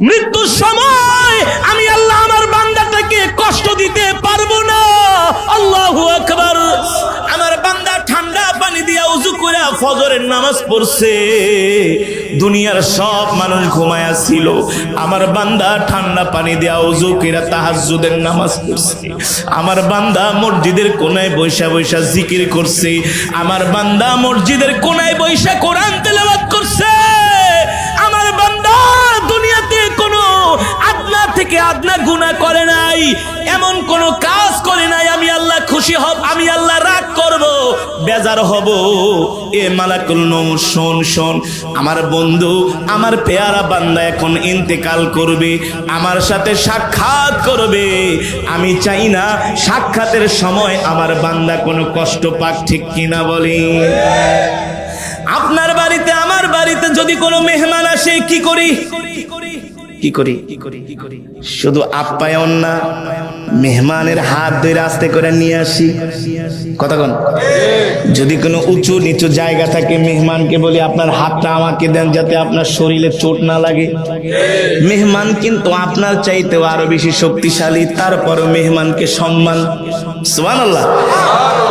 মৃত্যুর সময় আমি আল্লাহ আমার বান্দাটাকে কষ্ট দিতে পারব না। আল্লাহ আকবার। আমার বান্দা ঠান্ডা পানি দিয়া উজু করে ফজরের নামাজ পড়ছে। দুনিয়ার সব মানুষ ঘুমায়া ছিল। আমার বান্দা ঠান্ডা পানি দিয়া উজু করে তাহাজ্জুদের নামাজ পড়ছে। আমার বান্দা মসজিদের কোনায় বৈশা বৈশা জিকির করছে। আমার বান্দা মসজিদের কোনায় বৈশা কোরআন তেলাওয়াত থেকে আদনা গুনাহ করে নাই। এমন কোন কাজ করে নাই, আমি আল্লাহ খুশি হব, আমি আল্লাহ রাগ করব, বেজার হব। এ মালাকুল নৌ শোন শোন, আমার বন্ধু, আমার পেয়ারা বান্দা এখন ইন্তেকাল করবে, আমার সাথে সাক্ষাৎ করবে। আমি চাই না সাক্ষাতের সময় আমার বান্দা কোনো কষ্ট পাক ঠিক কিনা বলি। আপনার বাড়িতে, আমার বাড়িতে যদি কোনো মেহমান আসে, কি করি? কি করি? শুধু আপ্যায়ন না, মেহমানের হাত ধরে আস্তে করে নিয়ে আসি। কতক্ষণ যদি কোনো উঁচু নিচু জায়গা থাকে, মেহমানকে বলি, আপনার হাতটা আমাকে দেন যাতে আপনার শরীরে চোট না লাগে। মেহমান কিন্তু আপনার চাইতেও আরও বেশি শক্তিশালী, তারপরও মেহমানকে সম্মান। সুবহানাল্লাহ।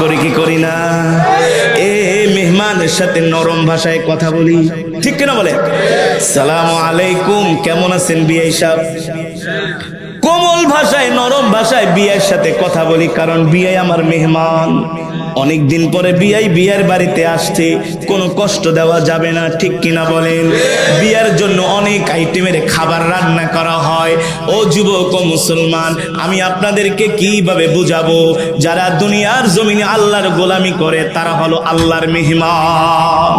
করি কি করি না? এ মেহমানের সাথে নরম ভাষায় কথা বলি। ঠিক কিনা বলে? সালাম আলাইকুম, কেমন আছেন বিআই সাহেব? কোমল ভাষায়, নরম ভাষায় বিয়ের সাথে কথা বলি, কারণ বিয়ে আমার মেহমান। অনেক দিন পরে বিয়াই বিয়ের বাড়িতে আসছে, কোনো কষ্ট দেওয়া যাবে না, ঠিক কিনা বলেন? বিয়ের জন্য অনেক আইটেমের খাবার রান্না করা হয়। ও যুবক ও মুসলমান, আমি আপনাদেরকে কীভাবে বুঝাবো? যারা দুনিয়ার জমিনে আল্লাহর গোলামি করে, তারা হলো আল্লাহর মেহমান।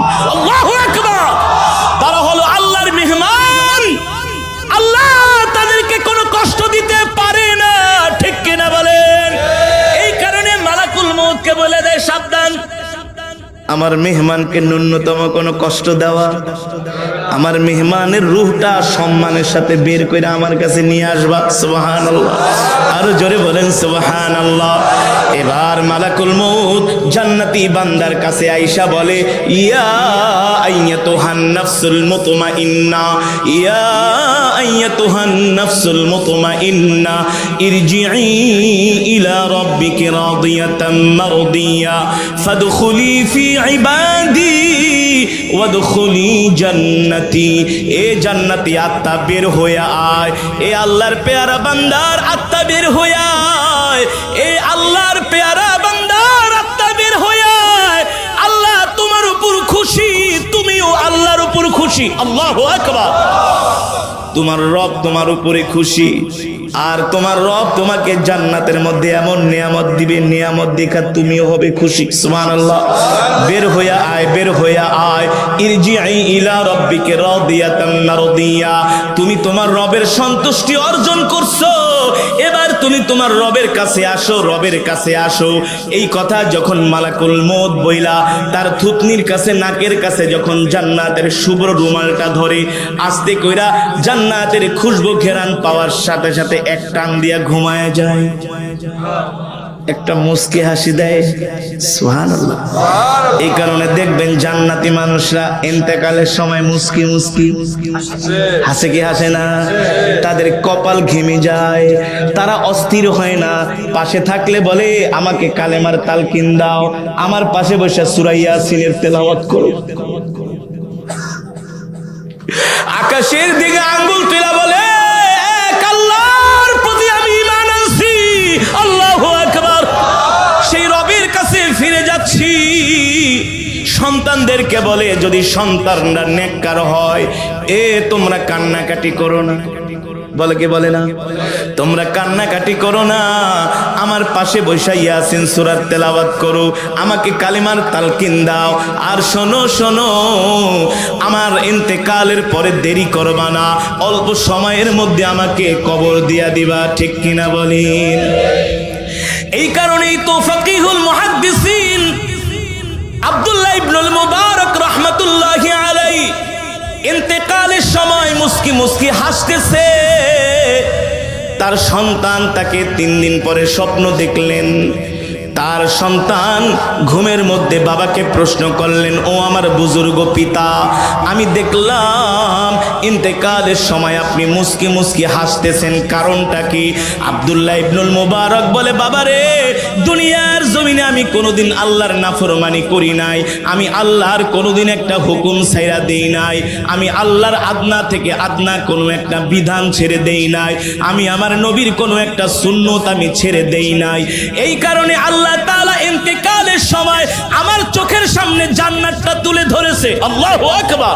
আমার মেহমানকে ন্যূনতম কোনো কষ্ট দেওয়া, আমার মেহমানের রুহটা সম্মানের সাথে বের করে আমার কাছে নিয়ে আসবা আল্লাহ আরও জোরে বলেন সুবাহান আল্লাহ এবার মালাকুল মৌত জান্নাতি বান্দার কাছে আইসা বলে, ইয়া আইয়াতুহান নাফসুল মুতমাইন্না, ইয়া আইয়াতুহান নাফসুল মুতমাইন্না ইরজিই ইলা রাব্বিকি রাদিয়াতাম মারদিয়া, ফাদখুলি ফি ইবাদি ওয়াদখুলি জান্নাতি। এ জান্নাতি আত্মা বের হয়ে আয়। এ আল্লাহর পেয়ারা বান্দার আত্মা বের হয়ে আয়। এ আল্লাহর পেয়ারা বান্দার আত্মা বের হয়ে আয়। আল্লাহ তোমার উপর খুশি, তুমিও আল্লাহর উপর খুশি। আল্লাহু আকবার। তোমার রব তোমার উপরে খুশি। আর তোমার রব তোমাকে জান্নাতের মধ্যে এমন নিয়ামত দিবে, নিয়ামত দেখা তুমিও হবে খুশি। বের হইয়া আয়, বের হইয়া আয়। ইরজিআই ইলা রব্বিকে রাদিয়াতান মারদিয়া তুমি তোমার রবের সন্তুষ্টি অর্জন করছ। তুমি তোমার রবের কাছে আসো, রবের কাছে আসো। এই কথা যখন মালাকুল মত বইলা, তার থুতনির কাছে, নাকের কাছে যখন জান্নাতের শুভ্র রুমালটা ধরে, আস্তে কইরা জান্নাতের খুশবু ঘেরান পাওয়ার সাথে সাথে এক টান দিয়া ঘুমায় যায়। একটা মুস্কি হাসি দেয়। সুবহানাল্লাহ। এই কারণে দেখবেন জান্নাতি মানুষরা ইন্তেকালের সময় মুস্কি মুস্কি হাসে কি হাসে না? তাদের কপাল ঘেমে যায়, তারা অস্থির হয় না। পাশে থাকলে বলে, আমাকে কালেমার তালকিন দাও, আমার পাশে বসে সুরাইয়া সিনের তেলাওয়াত করো। আকাশের দিকে আঙ্গুল তুলা বলে যদি সন্তানরা নেককার হয়, এ তোমরা কান্নাকাটি করো না। বলে কি বলে না? তোমরা কান্নাকাটি করো না। আমার পাশে বৈশা ইয়াসিন সুরাত তেলাওয়াত করো। আমাকে কালিমার তালকিন দাও। আর শোনো শোনো, আমার ইন্তেকালের পরে দেরি করবা না। অল্প সময়ের মধ্যে আমাকে কবর দিয়া দিবা। ঠিক কিনা বলেন? এই কারণেই তো ফকিহুল মুহাদ্দিসিন আব্দুল্লাহ ইবনুল মুবারক রহমতুল্লাহি আলাই ইন্তেকালের সময় মুস্কি মুস্কি হাসতেছে। তার সন্তান তাকে তিন দিন পরে স্বপ্ন দেখলেন। তার সন্তান ঘুমের মধ্যে বাবাকে প্রশ্ন করলেন, ও আমার বুজুর্গ পিতা, আমি দেখলাম ইন্তেকালের সময় আপনি মুস্কি মুস্কি হাসতেছেন। কারণটা কি? আব্দুল্লাহ ইবনুল মুবারক বলে বাবা রে দুনিয়ার জমিনে আমি কোনোদিন আল্লাহর নাফরমানি করি নাই। আমি আল্লাহর কোনোদিন একটা হুকুম ছাইরা দেই নাই। আমি আল্লাহর আদনা থেকে আদনা কোনো একটা বিধান ছেড়ে দেই নাই। আমি আমার নবীর কোনো একটা সুন্নত আমি ছেড়ে দেই নাই। এই কারণে আল্লাহ তালা ইন্তেকালের সময় আমার চোখের সামনে জান্নাতটা তুলে ধরেছে। আল্লাহু আকবার।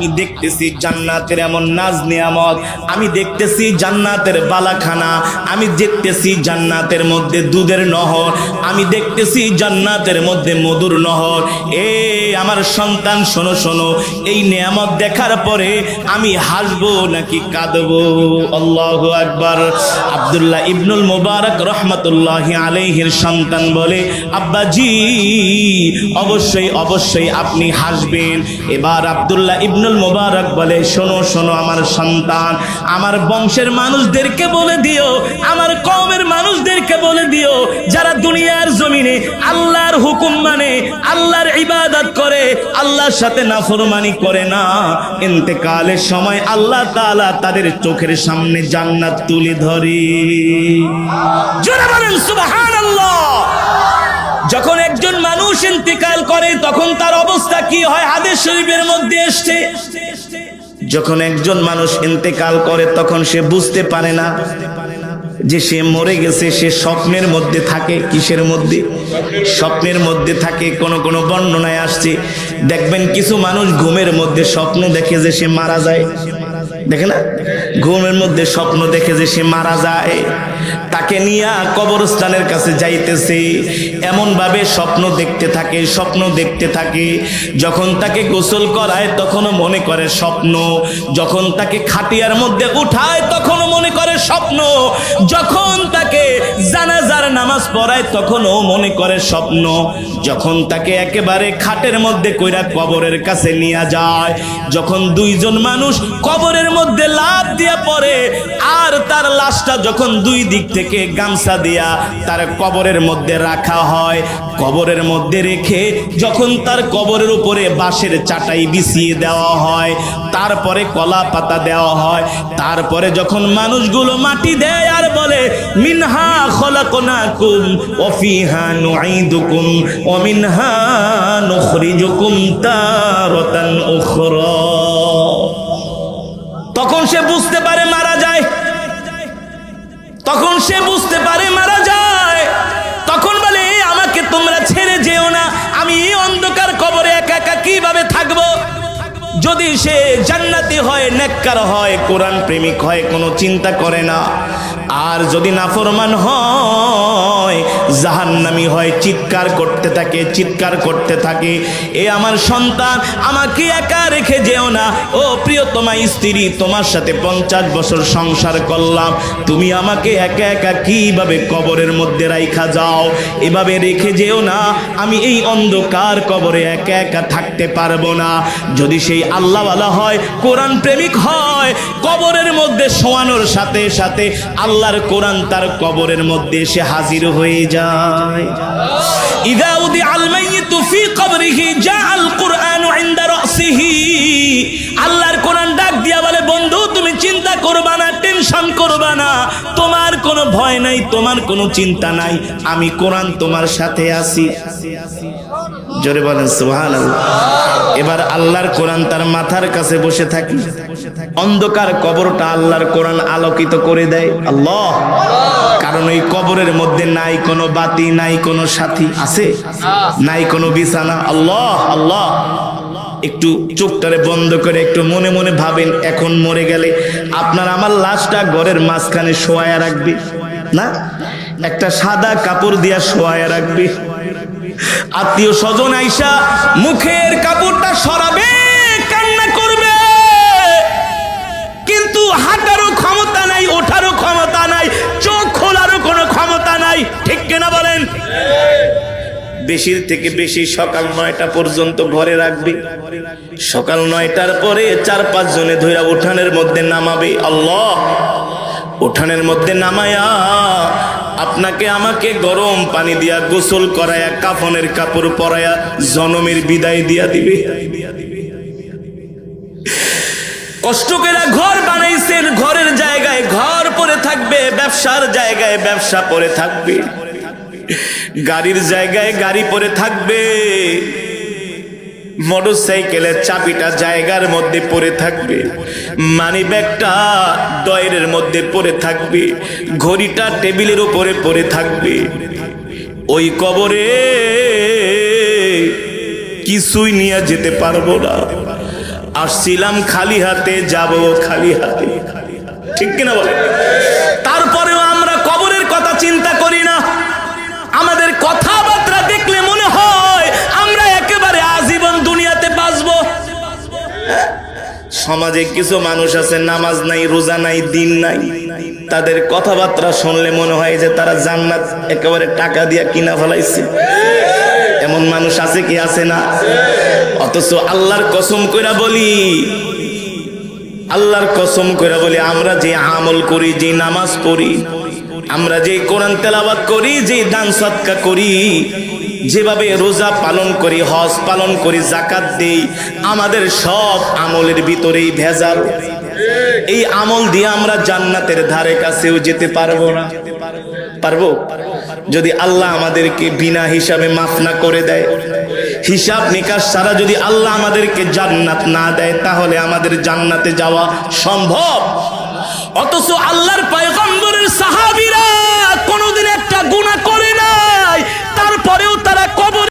আমি দেখতেছি জান্নাতের এমন নাজ নিয়ামত। আমি দেখতেছি জান্নাতের বালাখানা। আমি দেখতেছি জান্নাতের মধ্যে দুধের নহর। আমি দেখতেছি জান্নাতের মধ্যে মধুর নহর। এ, আমার সন্তান, শোনো শোনো, এই নিয়ামত দেখার পরে আমি হাসবো নাকি কাঁদবো? আল্লাহু আকবার। আব্দুল্লাহ ইবনুল মুবারক রহমতুল্লাহ আলাইহির সন্তান বলে, আব্বাজি, অবশ্যই অবশ্যই আপনি হাসবেন। এবার আব্দুল্লাহ ইবনুল মুবারক বলে, শোনো শোনো আমার সন্তান, আমার বংশের মানুষদেরকে বলে দিও, আমার কওমের মানুষদেরকে বলে দিও, যারা দুনিয়ার জমিনে আল্লাহর হুকুম মানে আল্লাহর ইবাদত করে, আল্লাহর সাথে নাফরমানি করে না। ইন্তেকালের সময় আল্লাহ তাআলা তাদের চোখের সামনে জান্নাত তুলে ধরে। জোরে বলেন সুবহানাল্লাহ যখন একজন মানুষ ইন্তেকাল করে, তখন তার অবস্থা কি হয়? হাদিস শরীফের মধ্যে এসছে। যখন একজন মানুষ ইন্তেকাল করে, তখন সে বুঝতে পারে না যে সে মরে গেছে, সে স্বপ্নের মধ্যে থাকে, কিসের মধ্যে? স্বপ্নের মধ্যে থাকে, কোন কোন বর্ণনায় আসছে। দেখবেন কিছু মানুষ ঘুমের মধ্যে স্বপ্ন দেখে যে সে মারা যায়। দেখে না? ঘুমের মধ্যে স্বপ্ন দেখে যে সে মারা যায়। তাকে নিয়ে কবরস্থানের কাছে যাইতেছে। এমনভাবে স্বপ্ন দেখতে থাকে, স্বপ্ন দেখতে থাকে। যখন তাকে গোসল করায়, তখনও মনে করে স্বপ্ন। যখন তাকে খাটিয়ার মধ্যে উঠায়, তখনও মনে করে স্বপ্ন। যখন তাকে জানাজার নামাজ পড়ায়, তখনও মনে করে স্বপ্ন। যখন তাকে একেবারে খাটের মধ্যে কইরা কবরের কাছে নিয়ে যায়, যখন দুইজন মানুষ কবরের মধ্যে লাভ দিয়া পড়ে, আর তার লাশটা যখন দুই দিক থেকে গামছা দিয়া তার কবরের মধ্যে রাখা হয়, কবরের মধ্যে রেখে যখন তার কবরের উপরে বাঁশের চাটাই বিছিয়ে দেওয়া হয়, তারপরে কলা পাতা দেওয়া হয়, তারপরে যখন মানুষগুলো মাটি দেয় আর বলে, মিনহা খলাকনাকুম ওয়া ফিহা নুঈদুকুম ওয়া মিনহা নুখরিজুকুম তারাতান উখরা তখন সে বুঝতে পারে মারা যায়। তখন সে বুঝতে পারে মারা যায়। যদি সে জান্নাতি হয়, নেককার হয়, কোরআন প্রেমিক হয়, কোনো চিন্তা করে না। আর যদি নাফরমান হয়, জাহান্নামি হয়, চিৎকার করতে থাকে, চিৎকার করতে থাকে, এ আমার সন্তান, আমাকে একা রেখে যেও না। ও প্রিয়তমা স্ত্রী, তোমার সাথে পঞ্চাশ বছর সংসার করলাম। তুমি আমাকে একা একা কীভাবে কবরের মধ্যে রাইখা যাও? এভাবে রেখে যেও না। আমি এই অন্ধকার কবরে একা একা থাকতে পারব না। যদি সেই আল্লাহওয়ালা হয়, কোরআন প্রেমিক হয়, কবরের মধ্যে শোয়ানোর সাথে সাথে আল্লাহর কোরআন তার কবরের মধ্যে এসে হাজির হয়ে যায়। ইদা উদি আল মাইয়িতু ফি কবরিহি জাআল কুরআনু ইনদা রাসিহি। আল্লাহর কোরআন ডাক দিয়া বলে, বন্ধু, তুমি চিন্তা করবা না, টেনশন করবা না। তোমার কোনো ভয় নাই, তোমার কোনো চিন্তা নাই। আমি কোরআন তোমার সাথে আছি। জোরে বলেন, সুবহানাল্লাহ। এবার আল্লাহর কোরআন তার মাথার কাছে বসে থাকি। অন্ধকার কবরটা আল্লাহর কোরআন আলোকিত করে দেয়। আল্লাহ, কারণ ওই কবরের মধ্যে নাই কোনো বাতি, নাই কোনো সাথী আছে? নাই কোনো বিছানা? আল্লাহ আল্লাহ। একটু চোখটারে বন্ধ করে একটু মনে মনে ভাবেন, এখন মরে গেলে আপনার আমার লাশটা ঘরের মাঝখানে শোয়ায়া রাখবে, না? একটা সাদা কাপড় দিয়া শোয়ায়া রাখবে। আত্মীয় স্বজন আইসা মুখের কাপড়টা সরাবে, কান্না করবে। কিন্তু হাঁটারও ক্ষমতা নাই, ওঠারও ক্ষমতা নাই, চোখ খোলারও কোনো ক্ষমতা নাই। ঠিক কিনা বলেন? বেশির থেকে বেশি সকাল নয়টা পর্যন্ত ঘরে রাখবে। সকাল নয়টার পরে চার পাঁচ জনে ধইরা উঠানের মধ্যে নামাবে। আল্লাহ, উঠানের মধ্যে নামায়া আপনাকে আমাকে গরম পানি দিয়া গোসল করায়া, কাফনের কাপড় পরায়া জনমের বিদায় দিয়া দিবে। কষ্ট করে ঘর বানাইছেন, ঘরের জায়গায় ঘর পরে থাকবে, ব্যবসার জায়গায় ব্যবসা পরে থাকবে। গাড়ির জায়গায় গাড়ি পরে থাকবে। মোটর সাইকেলের চাবিটা জায়গার মধ্যে পড়ে থাকবে। মানি ব্যাগটা ডয়ের মধ্যে পড়ে থাকবে। ঘড়িটা টেবিলের উপরে পড়ে থাকবে। ওই কবরে কিছুই নিয়ে যেতে পারব না। আসছিলাম খালি হাতে, যাব খালি হাতে। ঠিক কিনা বলে তারপরেও সমাজে কিছু মানুষ আছে, নামাজ নাই, রোজা নাই, দিন নাই। তাদের কথাবার্তা শুনলে মনে হয় যে তারা জান্নাত একেবারে টাকা দিয়া কিনা ফেলাইছে। এমন মানুষ আছে কি আছে না? অথচ আল্লাহর কসম কইরা বলি, আল্লাহর কসম করে বলি, আমরা যে আমল করি, যে নামাজ পড়ি, আমরা যে কোরআন তেলাওয়াত করি, যে দান সৎকা করি যেভাবে রোজা পালন করি, হজ পালন করি জাকাত দেই, আমাদের সব আমলের ভিতরেই ভেজাল। এই আমল দিয়ে আমরা জান্নাতের ধারে কাছেও যেতে পারব না। পারব? যদি আল্লাহ আমাদেরকে বিনা হিসাবে মাফ না করে দেয়, হিসাব নিকাশ ছাড়া যদি আল্লাহ আমাদেরকে জান্নাত না দেয়, তাহলে আমাদের জান্নাতে যাওয়া সম্ভব। অথচ আল্লাহর পয়গম্বরের সাহাবীরা